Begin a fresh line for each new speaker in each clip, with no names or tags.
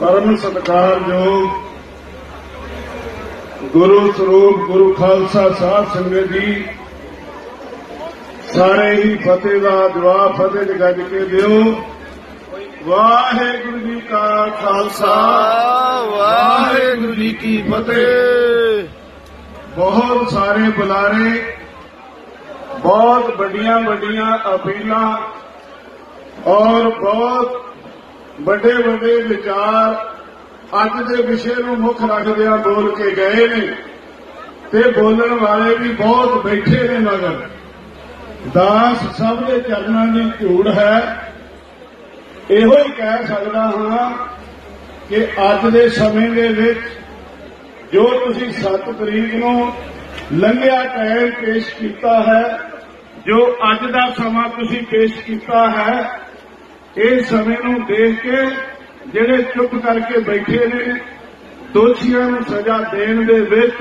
ਪਰਮ ਸਤਿਕਾਰਯੋਗ ਗੁਰੂ ਸਰੂਪ ਗੁਰੂ ਖਾਲਸਾ ਸਾਹਿਬ ਸੰਗਤ ਜੀ ਸਾਰੇ ਹੀ ਫਤਿਹ ਦਾ ਜਵਾਬ ਫਤਿਹ ਦੇ ਗੱਜ ਕੇ ਦਿਓ ਵਾਹਿਗੁਰੂ ਜੀ ਕਾ ਖਾਲਸਾ ਵਾਹਿਗੁਰੂ ਜੀ ਕੀ ਫਤਿਹ ਬਹੁਤ ਸਾਰੇ ਬੁਲਾਰੇ ਬਹੁਤ ਵੱਡੀਆਂ ਵੱਡੀਆਂ ਅਪੀਲਾਂ ਔਰ ਬਹੁਤ ਵੱਡੇ ਵੱਡੇ ਵਿਚਾਰ ਅੱਜ ਦੇ ਵਿਸ਼ੇ ਨੂੰ ਮੁੱਖ ਰੱਖਦਿਆਂ ਬੋਲ ਕੇ ਗਏ ਨੇ। ਤੇ ਬੋਲਣ ਵਾਲੇ ਵੀ ਬਹੁਤ ਬੈਠੇ ਨੇ ਮਗਰ। ਦਾਸ ਸਭ ਦੇ ਚਰਨਾਂ ਦੀ ਧੂੜ ਹੈ। ਇਹੋ ਹੀ ਕਹਿ ਸਕਦਾ ਹਾਂ ਕਿ ਅੱਜ ਦੇ ਸਮੇਂ ਦੇ ਵਿੱਚ ਜੋ ਤੁਸੀਂ 7 ਤਰੀਕ ਨੂੰ ਲੰਘਿਆ ਟਾਈਮ ਪੇਸ਼ ਕੀਤਾ ਹੈ, ਜੋ ਅੱਜ ਦਾ ਸਮਾਂ ਤੁਸੀਂ ਪੇਸ਼ ਕੀਤਾ ਹੈ ਇਹ ਸਮੇਂ ਨੂੰ ਦੇਖ ਕੇ ਜਿਹੜੇ ਚੁੱਪ ਕਰਕੇ ਬੈਠੇ ਨੇ, ਦੋਸ਼ੀਆਂ ਨੂੰ ਸਜ਼ਾ ਦੇਣ ਦੇ ਵਿੱਚ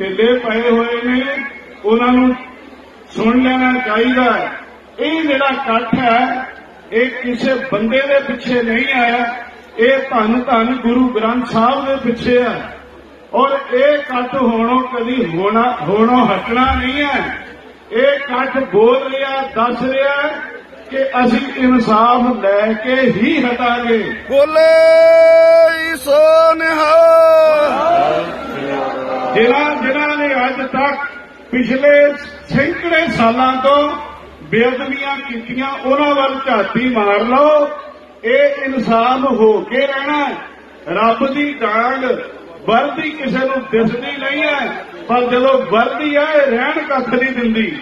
ਢਿੱਲੇ ਪਏ ਹੋਏ ਨੇ, ਉਹਨਾਂ ਨੂੰ ਸੁਣ ਲੈਣਾ ਚਾਹੀਦਾ ਇਹ ਜਿਹੜਾ ਇਕੱਠ ਹੈ, ਇਹ ਕਿਸੇ ਬੰਦੇ ਦੇ ਪਿੱਛੇ ਨਹੀਂ ਆਇਆ ਇਹ ਧੰਨ ਧੰਨ ਗੁਰੂ ਗ੍ਰੰਥ ਸਾਹਿਬ ਦੇ ਪਿੱਛੇ ਹੈ। ਔਰ ਇਹ ਇਕੱਠ ਹੋਣੋਂ ਕਦੀ ਹੋਣਾ, ਹੋਣੋਂ ਹਟਣਾ ਨਹੀਂ ਹੈ। ਇਹ ਇਕੱਠ ਬੋਲ ਰਿਹਾ, ਦੱਸ ਰਿਹਾ ਕਿ ਅਸੀਂ ਇਨਸਾਫ ਲੈ ਕੇ ਹੀ ਹਟਾਂਗੇ।
ਬੋਲੇ ਸੋ ਨਿਹਾਲ।
ਜਿਨ੍ਹਾਂ ਜਿਨ੍ਹਾਂ ਨੇ ਅੱਜ ਤੱਕ ਪਿਛਲੇ ਸੈਂਕੜੇ ਸਾਲਾਂ ਤੋਂ ਬੇਅਦਬੀਆਂ ਕੀਤੀਆਂ ਉਹਨਾਂ ਵੱਲ ਝਾਤੀ ਮਾਰ ਲਓ। ਇਹ ਇਨਸਾਫ ਹੋ ਕੇ ਰਹਿਣਾ ਰੱਬ ਦੀ ਡਾਂਗ ਵਰਦੀ ਕਿਸੇ ਨੂੰ ਦਿਸਦੀ ਨਹੀਂ ਹੈ ਪਰ ਜਦੋਂ ਵਰਦੀ ਇਹ ਰਹਿਣ ਕੱਖ ਨਹੀਂ ਦਿੰਦੀ।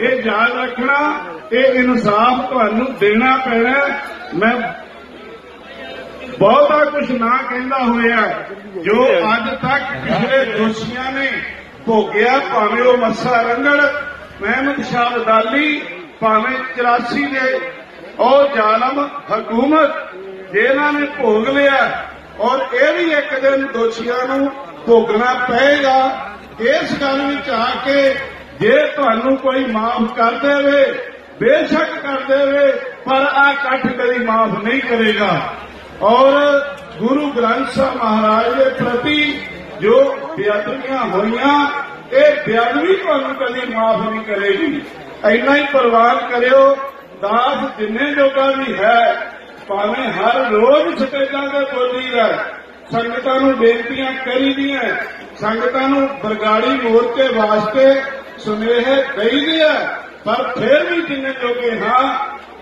ਇਹ ਯਾਦ ਰੱਖਣਾ ਇਹ ਇਨਸਾਫ ਤੁਹਾਨੂੰ ਦੇਣਾ ਪੈਣਾ ਮੈਂ ਬਹੁਤਾ ਕੁਝ ਨਾ ਕਹਿੰਦਾ ਹੋਇਆ ਜੋ ਅੱਜ ਤੱਕ ਪਿਛਲੇ ਦੋਸ਼ੀਆਂ ਨੇ ਭੋਗਿਆ, ਭਾਵੇਂ ਉਹ ਮੱਸਾ ਰੰਗੜ ਮਹਿਮਦ ਸ਼ਾਹ ਅਦਾਲੀ, ਭਾਵੇਂ 84 ਦੇ ਉਹ ਜ਼ਾਲਮ ਹਕੂਮਤ ਜਿਨ੍ਹਾਂ ਨੇ ਭੋਗ ਲਿਆ ਔਰ ਇਹ ਵੀ ਇੱਕ ਦਿਨ ਦੋਸ਼ੀਆਂ ਨੂੰ ਭੋਗਣਾ ਪਏਗਾ। ਇਸ ਗੱਲ ਵਿੱਚ ਆ ਕੇ ਜੇ ਤੁਹਾਨੂੰ ਕੋਈ ਮਾਫ ਕਰ ਦੇਵੇ ਬੇਸ਼ੱਕ ਕਰਦੇ ਰਹੇ, ਪਰ ਆ ਇਕੱਠ ਕਦੀ ਮਾਫ ਨਹੀਂ ਕਰੇਗਾ। ਔਰ ਗੁਰੂ ਗ੍ਰੰਥ ਸਾਹਿਬ ਮਹਾਰਾਜ ਦੇ ਪ੍ਰਤੀ ਜੋ ਬੇਅਦਬੀਆਂ ਹੋਈਆਂ, ਇਹ ਬੇਅਦਬੀ ਤੁਹਾਨੂੰ ਕਦੀ ਮਾਫ ਨਹੀਂ ਕਰੇਗੀ। ਇੰਨਾ ਹੀ ਪ੍ਰਵਾਨ ਕਰਿਓ, ਦਾਸ ਜਿੰਨੇ ਜੋਗਾ ਵੀ ਹੈ, ਭਾਵੇਂ ਹਰ ਰੋਜ਼ ਸਟੇਜਾਂ ਤੇ ਬੋਲੀ ਬੋਲੀਦਾ ਸੰਗਤਾਂ ਨੂੰ ਬੇਨਤੀਆਂ ਕਰੀ ਕਰੀਦੀਆਂ ਸੰਗਤਾਂ ਨੂੰ ਬਰਗਾੜੀ ਮੋਰਚੇ ਵਾਸਤੇ ਸੁਨੇਹੇ ਦੇਈਦੇ ਆ ਪਰ ਫਿਰ ਵੀ ਜਿੰਨੇ ਜੋਗੇ ਹਾਂ,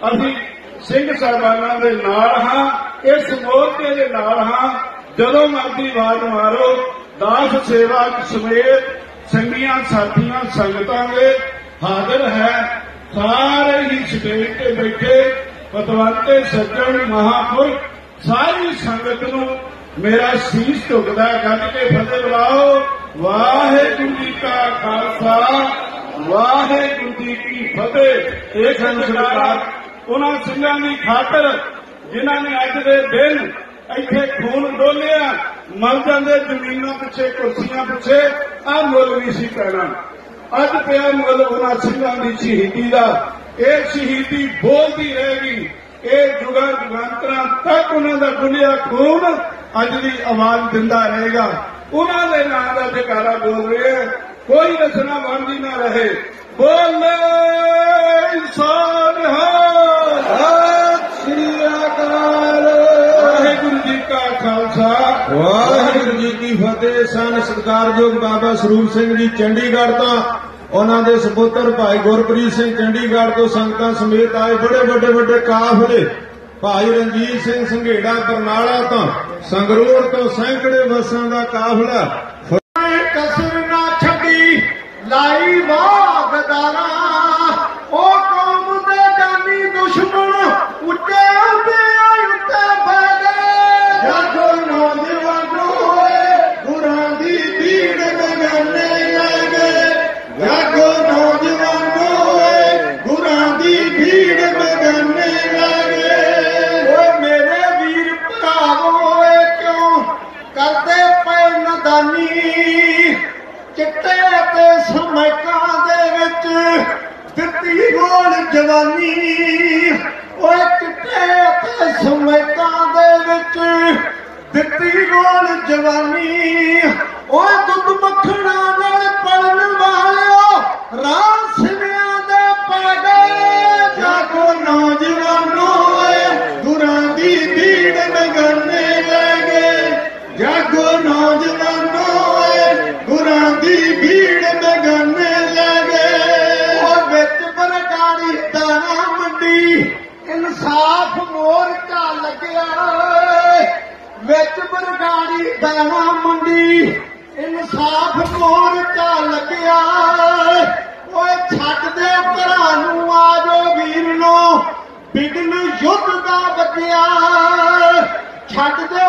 ਅਸੀਂ ਸਿੰਘ ਸਾਹਿਬਾਨਾਂ ਦੇ ਨਾਲ ਹਾਂ, ਇਸ ਮੋਰਚੇ ਦੇ ਨਾਲ ਹਾਂ, ਜਦੋਂ ਮਰਦੀ ਆਵਾਜ਼ ਮਾਰੋ, ਦਾਸ ਸੇਵਾ ਸਮੇਤ ਸੰਗੀਆਂ, ਸਾਥੀਆਂ, ਸੰਗਤਾਂ ਦੇ ਹਾਜ਼ਰ ਹੈ। ਸਾਰੇ ਹੀ ਸਟੇਜ ਤੇ ਬੈਠੇ ਪਤਵੰਤੇ, ਸੱਜਣ, ਮਹਾਪੁਰਖ, ਸਾਰੀ ਸੰਗਤ ਨੂੰ ਮੇਰਾ ਸੀਸ ਝੁਕਦਾ, ਗੱਜ ਕੇ ਫਤਿਹ ਬੁਲਾਓ। ਵਾਹਿਗੁਰੂ ਜੀ ਕਾ ਖਾਲਸਾ। ਵਾਹਿਗੁਰੂ ਜੀ ਕੀ ਫਤਿਹ। ਇਹ ਸੰਸਕਾਰ ਉਹਨਾਂ ਸਿੰਘਾਂ ਦੀ ਖਾਤਰ ਜਿਨ੍ਹਾਂ ਨੇ ਅੱਜ ਦੇ ਦਿਨ ਇੱਥੇ ਖੂਨ ਡੋਲਿਆ ਮਰ ਜਾਂਦੇ ਜ਼ਮੀਨਾਂ ਪਿੱਛੇ ਕੁਰਸੀਆਂ ਪਿੱਛੇ ਆ ਮੁੱਲ ਨਹੀਂ ਸੀ ਪੈਣਾ। ਅੱਜ ਪਿਆ ਮੁੱਲ ਉਹਨਾਂ ਸਿੰਘਾਂ ਦੀ ਸ਼ਹੀਦੀ ਦਾ। ਇਹ ਸ਼ਹੀਦੀ ਬੋਲਦੀ ਰਹੇਗੀ। ਇਹ ਜੁਗਾਂ ਜੁਗਾਂਤਰਾਂ ਤੱਕ ਉਹਨਾਂ ਦਾ ਡੁੱਲਿਆ ਖੂਨ ਅੱਜ ਦੀ ਆਵਾਜ਼ ਦਿੰਦਾ ਰਹੇਗਾ। ਉਹਨਾਂ ਦੇ ਨਾਂ ਦਾ ਜਕਾਰਾ ਬੋਲ ਰਿਹਾ ਕੋਈ ਰਸਨਾ ਬੰਦੀ ਨਾ ਰਹੇ। ਬੋਲੇ ਇਨਸਾਨ ਹੈ।
ਸ੍ਰੀ ਅਕਾਲ।
ਵਾਹਿਗੁਰੂ ਜੀ ਕਾ ਖਾਲਸਾ।
ਵਾਹਿਗੁਰੂ ਜੀ ਕੀ ਫਤਿਹ। ਸਨ ਸਤਿਕਾਰਯੋਗ ਬਾਬਾ ਸਰੂਪ ਸਿੰਘ ਜੀ ਚੰਡੀਗੜ੍ਹ ਤੋਂ ਉਹਨਾਂ ਦੇ ਸੁਪੁੱਤਰ ਭਾਈ ਗੁਰਪ੍ਰੀਤ ਸਿੰਘ ਚੰਡੀਗੜ੍ਹ ਤੋਂ ਸੰਗਤਾਂ ਸਮੇਤ ਆਏ ਬੜੇ ਵੱਡੇ ਵੱਡੇ ਕਾਫਲੇ। ਭਾਈ ਰਣਜੀਤ ਸਿੰਘ ਸੰਘੇੜਾ ਬਰਨਾਲਾ ਤੋਂ ਸੰਗਰੂਰ ਤੋਂ ਸੈਂਕੜੇ ਬੱਸਾਂ ਦਾ ਕਾਫਲਾ।
Daí vai! ਤੇ ਸਮੈਕਾਂ ਦੇ ਵਿੱਚ ਦਿੱਤੀ ਗੋਲ ਜਵਾਨੀ। ਓਏ ਚਿੱਟੇ ਤੇ ਸਮੈਕਾਂ ਦੇ ਵਿੱਚ ਕੋਲ ਜਵਾਨੀ। ਓਏ ਦੁੱਧ ਮੱਖਣਾ ਨਾਲ ਪੜਨ ਵਾਲਿਓ ਰਾਸਿਆਂ ਦਾਣਾ ਮੰਡੀ ਇਨਸਾਫ ਮੋਰਚਾ ਲੱਗਿਆ ਵਿੱਚ ਬਰਗਾੜੀ ਦਾਣਾ ਮੰਡੀ, ਇਨਸਾਫ ਮੋਰਚਾ ਲੱਗਿਆ ਓਏ। ਓਏ ਛੱਡ ਦੇ ਘਰਾਂ ਨੂੰ ਆਜੋ ਵੀਰ ਨੂੰ ਬਿਗਨ ਯੁੱਧ ਦਾ ਵੱਜਿਆ ਛੱਡ ਦੇ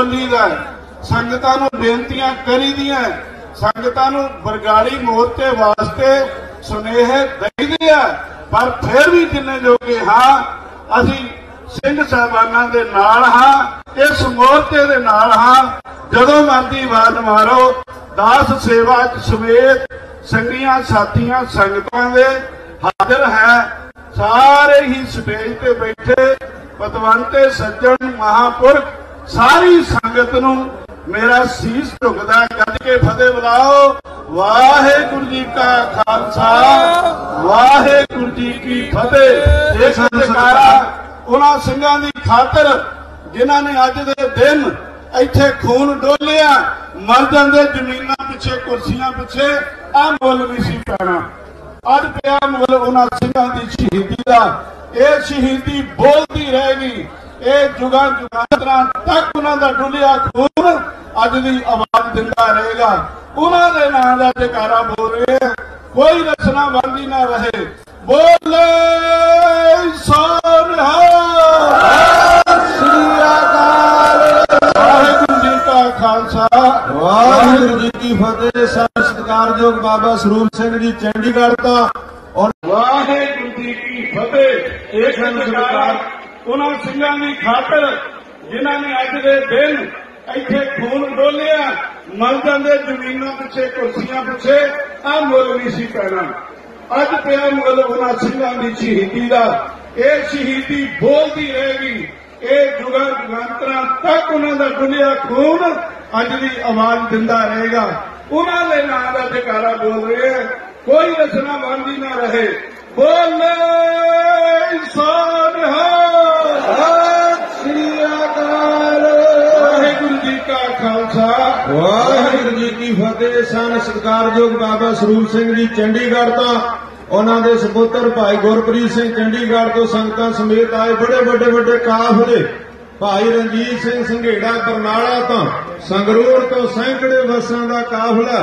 ਬੋਲੀਦਾ ਸੰਗਤਾਂ ਨੂੰ ਬੇਨਤੀਆਂ ਕਰੀਦੀਆਂ ਹੈ, ਸੰਗਤਾਂ ਨੂੰ ਬਰਗਾੜੀ ਮੋਰਚੇ ਵਾਸਤੇ ਸੁਨੇਹੇ ਦੇਈਦੇ ਆ। ਪਰ ਫਿਰ ਵੀ ਜਿੰਨੇ ਜੋਗੇ ਹਾਂ ਅਸੀਂ ਸਿੰਘ ਸਾਹਿਬਾਨਾਂ ਦੇ ਨਾਲ ਹਾਂ ਇਸ ਮੋਰਚੇ ਦੇ ਨਾਲ ਹਾਂ। ਜਦੋਂ ਮਰਦੀ ਆਵਾਜ਼ ਮਾਰੋ ਦਾਸ ਸੇਵਾ ਸਮੇਤ ਸੰਗੀਆਂ ਸਾਥੀਆਂ ਸੰਗਤਾਂ ਦੇ ਹਾਜ਼ਰ ਹੈ। ਸਾਰੇ ਹੀ ਸਟੇਜ ਤੇ ਬੈਠੇ ਪਤਵੰਤੇ ਸੱਜਣ ਮਹਾਪੁਰਖ ਸਾਰੀ ਸੰਗਤ ਨੂੰ ਮੇਰਾ ਸੀਸ ਝੁਕਦਾ ਗੱਜ ਕੇ ਫਤਿਹ ਬੁਲਾਓ। ਵਾਹਿਗੁਰੂ ਜੀ ਕਾ ਖਾਲਸਾ। ਵਾਹਿਗੁਰੂ ਜੀ ਕੀ ਫਤਿਹ। ਇਹ ਸੰਸਕਾਰਾ ਉਹਨਾਂ ਸਿੰਘਾਂ ਦੀ ਖਾਤਰ ਜਿਨ੍ਹਾਂ ਨੇ ਅੱਜ ਦੇ ਦਿਨ ਇੱਥੇ ਖੂਨ ਡੋਲਿਆ। ਮਰ ਜਾਂਦੇ ਜ਼ਮੀਨਾਂ ਪਿੱਛੇ ਕੁਰਸੀਆਂ ਪਿੱਛੇ। ਆ ਮੁੱਲ ਨਹੀਂ ਸੀ ਪੈਣਾ। ਅੱਜ ਪਿਆ ਮੁੱਲ ਉਹਨਾਂ ਸਿੰਘਾਂ ਦੀ ਸ਼ਹੀਦੀ ਦਾ। ਇਹ ਸ਼ਹੀਦੀ ਬੋਲਦੀ ਰਹੇਗੀ ਇਹ ਜੁਗਾਂ ਜੁਗਾਂਤਰਾਂ ਤੱਕ ਉਹਨਾਂ ਦਾ ਡੁੱਲਿਆ ਖੂਨ ਅੱਜ ਦੀ ਆਵਾਜ਼ ਦਿੰਦਾ ਰਹੇਗਾ। ਉਹਨਾਂ ਦੇ ਨਾਂ ਦਾ ਜਕਾਰਾ ਬੋਲ ਰਹੇ। ਕੋਈ ਰਚਨਾ ਬੰਦੀ ਨਾ ਰਹੇ। ਬੋਲੇ ਸੋਨਹਾ। ਸ੍ਰੀ ਅਕਾਲ। ਵਾਹਿਗੁਰੂ ਜੀ ਕਾ ਖਾਲਸਾ।
ਵਾਹਿਗੁਰੂ ਜੀ ਕੀ ਫਤਿਹ। ਸਤਿ ਸਤਿਕਾਰਯੋਗ ਬਾਬਾ ਸਰੂਪ ਸਿੰਘ ਜੀ ਚੰਡੀਗੜ੍ਹ ਤੋਂ। ਔਰ
ਵਾਹਿਗੁਰੂ ਜੀ ਕੀ ਫਤਿਹ। ਇਹ ਸੰਸਕਾਰ ਉਹਨਾਂ ਸਿੰਘਾਂ ਦੀ ਖਾਤਰ ਜਿਨ੍ਹਾਂ ਨੇ ਅੱਜ ਦੇ ਦਿਨ ਇੱਥੇ ਖੂਨ ਡੋਲਿਆ, ਮਰ ਦੇ ਜ਼ਮੀਨਾਂ ਪਿੱਛੇ, ਕੁਰਸੀਆਂ ਪਿੱਛੇ ਆ ਮੁੱਲ ਨਹੀਂ ਸੀ ਪੈਣਾ। ਅੱਜ ਪਿਆ ਮੁੱਲ ਉਹਨਾਂ ਸਿੰਘਾਂ ਦੀ ਸ਼ਹੀਦੀ ਦਾ। ਇਹ ਸ਼ਹੀਦੀ ਬੋਲਦੀ ਰਹੇਗੀ। ਇਹ ਜੁਗਾਂ ਜੁਗਾਂਤਰਾਂ ਤੱਕ ਉਹਨਾਂ ਦਾ ਡੁੱਲਿਆ ਖੂਨ ਅੱਜ ਦੀ ਆਵਾਜ਼ ਦਿੰਦਾ ਰਹੇਗਾ। ਉਹਨਾਂ ਦੇ ਨਾਂ ਦਾ ਜਕਾਰਾ ਬੋਲ ਰਹੇ ਆ ਕੋਈ ਰਚਨਾ ਬੰਦੀ ਨਾ ਰਹੇ। ਬੋਲੇ ਸੋਨਹਾ
ਸ੍ਰੀ ਅਕਾਲ।
ਵਾਹਿਗੁਰੂ ਜੀ ਕਾ ਖਾਲਸਾ।
ਵਾਹਿਗੁਰੂ ਜੀ ਕੀ ਫਤਿਹ। ਸਨ ਸਤਿਕਾਰਯੋਗ ਬਾਬਾ ਸਰੂਪ ਸਿੰਘ ਜੀ ਚੰਡੀਗੜ੍ਹ ਤੋਂ ਉਹਨਾਂ ਦੇ ਸਪੁੱਤਰ ਭਾਈ ਗੁਰਪ੍ਰੀਤ ਸਿੰਘ ਚੰਡੀਗੜ੍ਹ ਤੋਂ ਸੰਗਤਾਂ ਸਮੇਤ ਆਏ ਬੜੇ ਵੱਡੇ ਵੱਡੇ ਕਾਫਲੇ। ਭਾਈ ਰਣਜੀਤ ਸਿੰਘ ਸੰਘੇੜਾ ਬਰਨਾਲਾ ਤੋਂ ਸੰਗਰੂਰ ਤੋਂ ਸੈਂਕੜੇ ਬੱਸਾਂ ਦਾ ਕਾਫਲਾ।